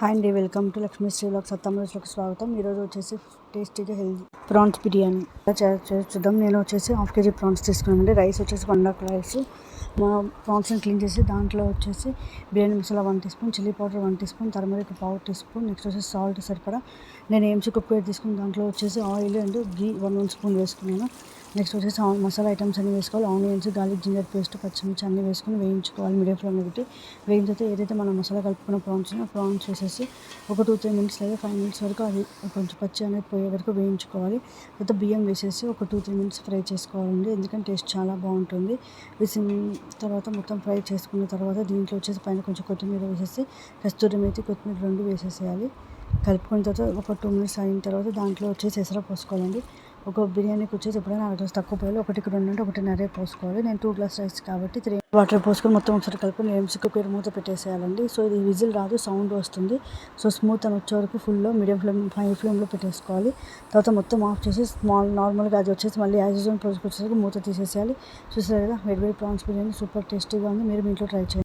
Hi అండి welcome to Lakshmi Sri blogs స్వాగతం. ఈరోజు వచ్చేసి టేస్టీగా హెల్తీ ప్రాన్స్ బిర్యానీ. చూద్దాం. నేను వచ్చేసి హాఫ్ కేజీ ప్రాన్స్ తీసుకున్నానండి. రైస్ వచ్చేసి వన్ లాక్ రైస్. మా ప్రాన్స్ని క్లీన్ చేసి దాంట్లో వచ్చేసి biryani masala one teaspoon chilli powder one teaspoon turmeric పావు టీ స్పూన్ నెక్స్ట్ వచ్చేసి సాల్ట్ సరిపడా. నేను ఏం కుక్ తీసుకుని దాంట్లో వచ్చేసి oil and ghee one one spoon వేసుకున్నాను. నెక్స్ట్ వచ్చేసి మసాలా ఐటమ్స్ అన్ని వేసుకోవాలి. ఆనియన్స్ గార్లిక్ జింజర్ పేస్ట్ పచ్చిమిర్చి అన్ని వేసుకొని వేయించుకోవాలి. మీడియం ఫ్లేమ్లో పెట్టి వేయిన తర్వాత ఏదైతే మనం మసాలా కలుపుకున్న ప్రాన్స్ ఆ ప్రాన్స్ వేసేసి ఒక టూ త్రీ మినిట్స్ లేదా ఫైవ్ మినిట్స్ వరకు అది కొంచెం పచ్చి అనేది పోయే వరకు వేయించుకోవాలి. తర్వాత బియ్యం వేసేసి ఒక టూ త్రీ మినిట్స్ ఫ్రై చేసుకోవాలండి. ఎందుకంటే టేస్ట్ చాలా బాగుంటుంది. వేసిన తర్వాత మొత్తం ఫ్రై చేసుకున్న తర్వాత దీంట్లో వచ్చేసి పైన కొంచెం కొత్తిమీర వేసేసి కస్తూరి మేతి కొత్తిమీర రెండు వేసేసేయాలి. కలుపుకున్న తర్వాత ఒక టూ మినిట్స్ అయిన తర్వాత దాంట్లో వచ్చేసి ఎసర పోసుకోవాలండి. ఒక బిర్యానీకి వచ్చేసి ఎప్పుడైనా నాలుగు గ్లాస్ తక్కువ పోయాలి. ఒకటికి రెండు అంటే ఒకటిన్నర పోసుకోవాలి. నేను టూ గ్లాస్ రైస్ కాబట్టి త్రీ వాటర్ పోసుకొని మొత్తం ఒకసారి కలుపుకొని ఎంసిక కుక్కర్ మూత పెట్టేసేయాలండి. సో ఇది విజిల్ రాదు సౌండ్ వస్తుంది. సో స్మూత్ అని వచ్చే వరకు ఫుల్లో మీడియం ఫ్లేమ్ హై ఫ్లేమ్లో పెట్టేసుకోవాలి. తర్వాత మొత్తం ఆఫ్ చేసి స్మాల్ నార్మల్గా అది వచ్చేసి మళ్ళీ యాజ్ యూజువల్ వచ్చేసరికి మూత తీసేసేయాలి. చూసారు కదా వేడి వేడి ప్రాన్స్ బిర్యానీ సూపర్ టేస్టీగా ఉంది. మీరు మీ ఇంట్లో ట్రై చేయండి.